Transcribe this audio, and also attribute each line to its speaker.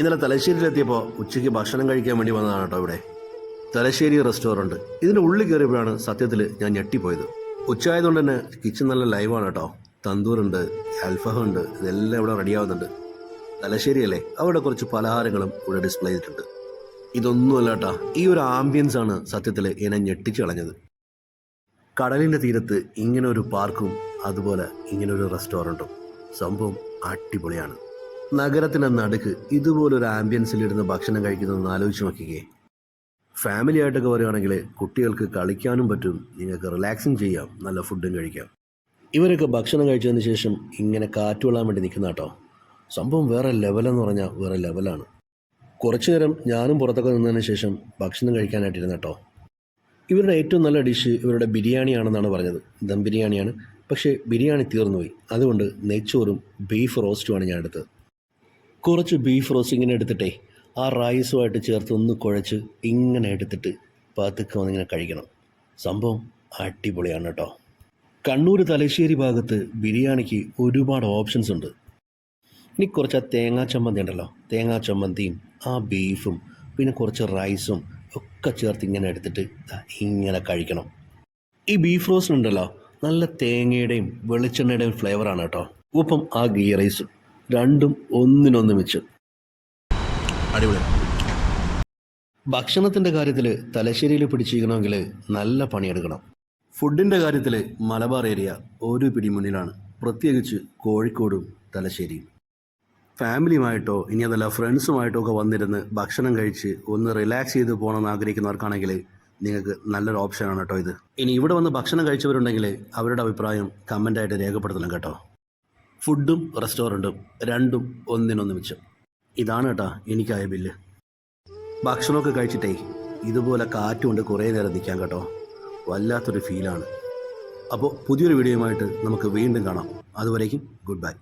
Speaker 1: ഇന്നലെ തലശ്ശേരിയിലെത്തിയപ്പോൾ ഉച്ചയ്ക്ക് ഭക്ഷണം കഴിക്കാൻ വേണ്ടി വന്നതാണ് കേട്ടോ ഇവിടെ. തലശ്ശേരി റെസ്റ്റോറന്റ് ഇതിന്റെ ഉള്ളിൽ കയറിയപ്പോഴാണ് സത്യത്തിൽ ഞാൻ ഞെട്ടിപ്പോയത്. ഉച്ചയായതുകൊണ്ട് തന്നെ കിച്ചൺ നല്ല ലൈവാണ് കേട്ടോ. തന്തൂറുണ്ട് ഉണ്ട് ഇതെല്ലാം ഇവിടെ റെഡിയാവുന്നുണ്ട് തലശ്ശേരിയല്ലേ അവിടെ കുറച്ച് പലഹാരങ്ങളും ഇവിടെ ഡിസ്പ്ലേ ചെയ്തിട്ടുണ്ട്. ഇതൊന്നുമല്ല കേട്ടോ ഈ ഒരു ആംബിയൻസ് ആണ് സത്യത്തിൽ എന്നെ ഞെട്ടിച്ചു കളഞ്ഞത്. കടലിന്റെ തീരത്ത് ഇങ്ങനെ ഒരു പാർക്കും അതുപോലെ ഇങ്ങനെ ഒരു റെസ്റ്റോറന്റും സംഭവം അടിപൊളിയാണ്. നഗരത്തിന്റെ നടുക്ക് ഇതുപോലൊരു ആംബിയൻസിലിരുന്ന് ഭക്ഷണം കഴിക്കുന്നതെന്ന് ആലോചിച്ച് നോക്കിക്കേ. ഫാമിലി ആയിട്ടൊക്കെ പറയുകയാണെങ്കിൽ കുട്ടികൾക്ക് കളിക്കാനും പറ്റും നിങ്ങൾക്ക് റിലാക്സിങ് ചെയ്യാം നല്ല ഫുഡും കഴിക്കാം. ഇവരൊക്കെ ഭക്ഷണം കഴിച്ചതിന് ശേഷം ഇങ്ങനെ കാറ്റ് വേണ്ടി നിൽക്കുന്ന കേട്ടോ. സംഭവം വേറെ ലെവലെന്ന് പറഞ്ഞാൽ വേറെ ലെവലാണ് കുറച്ചു നേരം ഞാനും പുറത്തൊക്കെ നിന്നതിന് ശേഷം ഭക്ഷണം കഴിക്കാനായിട്ടിരുന്ന കേട്ടോ. ഇവരുടെ ഏറ്റവും നല്ല ഡിഷ് ഇവരുടെ ബിരിയാണിയാണെന്നാണ് പറഞ്ഞത്. ദം ബിരിയാണിയാണ്. പക്ഷേ ബിരിയാണി തീർന്നുപോയി. അതുകൊണ്ട് നെയ്ച്ചോറും ബീഫ് റോസ്റ്റുമാണ് ഞാൻ എടുത്തത്. കുറച്ച് ബീഫ് റോസ്റ്റ് ഇങ്ങനെ എടുത്തിട്ടേ ആ റൈസുമായിട്ട് ചേർത്ത് ഒന്ന് കുഴച്ച് ഇങ്ങനെ എടുത്തിട്ട് പതുക്കെ വന്നിങ്ങനെ കഴിക്കണം. സംഭവം അടിപൊളിയാണ് കേട്ടോ. കണ്ണൂർ തലശ്ശേരി ഭാഗത്ത് ബിരിയാണിക്ക് ഒരുപാട് ഓപ്ഷൻസ് ഉണ്ട്. ഇനി കുറച്ച് ആ തേങ്ങാ ചമ്മന്തി ഉണ്ടല്ലോ തേങ്ങാ ചമ്മന്തിയും ആ ബീഫും പിന്നെ കുറച്ച് റൈസും ഒക്കെ ചേർത്ത് ഇങ്ങനെ എടുത്തിട്ട് ഇങ്ങനെ കഴിക്കണം. ഈ ബീഫ് റോസ്റ്റ് ഉണ്ടല്ലോ നല്ല തേങ്ങയുടെയും വെളിച്ചെണ്ണയുടെയും ഫ്ലേവറാണ് കേട്ടോ. ഒപ്പം ആ ഗീ റൈസും രണ്ടും ഒന്നിനൊന്ന് വെച്ച് അടിപൊളി. ഭക്ഷണത്തിന്റെ കാര്യത്തിൽ തലശ്ശേരിയിൽ പിടിച്ചിരിക്കണമെങ്കിൽ നല്ല പണിയെടുക്കണം. ഫുഡിന്റെ കാര്യത്തിൽ മലബാർ ഏരിയ ഒരു പിടി മുന്നിലാണ്. പ്രത്യേകിച്ച് കോഴിക്കോടും തലശ്ശേരിയും. ഫാമിലിയുമായിട്ടോ ഇനി അതല്ല ഫ്രണ്ട്സുമായിട്ടോ ഒക്കെ വന്നിരുന്ന് ഭക്ഷണം കഴിച്ച് ഒന്ന് റിലാക്സ് ചെയ്ത് പോകണമെന്ന് ആഗ്രഹിക്കുന്നവർക്കാണെങ്കിൽ നിങ്ങൾക്ക് നല്ലൊരു ഓപ്ഷനാണ് കേട്ടോ ഇത്. ഇനി ഇവിടെ വന്ന് ഭക്ഷണം കഴിച്ചവരുണ്ടെങ്കിൽ അവരുടെ അഭിപ്രായം കമന്റായിട്ട് രേഖപ്പെടുത്തണം കേട്ടോ. ഫുഡും റെസ്റ്റോറന്റും രണ്ടും ഒന്നിനൊന്ന് മിച്ചം ഇതാണ് കേട്ടാ എനിക്കായ ബില്ല്. ഭക്ഷണമൊക്കെ കഴിച്ചിട്ടേ ഇതുപോലെ കാറ്റുകൊണ്ട് കുറേ നേരം നിൽക്കാം കേട്ടോ. വല്ലാത്തൊരു ഫീലാണ്. അപ്പോൾ പുതിയൊരു വീഡിയോയുമായിട്ട് നമുക്ക് വീണ്ടും കാണാം. അതുവരേക്കും ഗുഡ് ബൈ.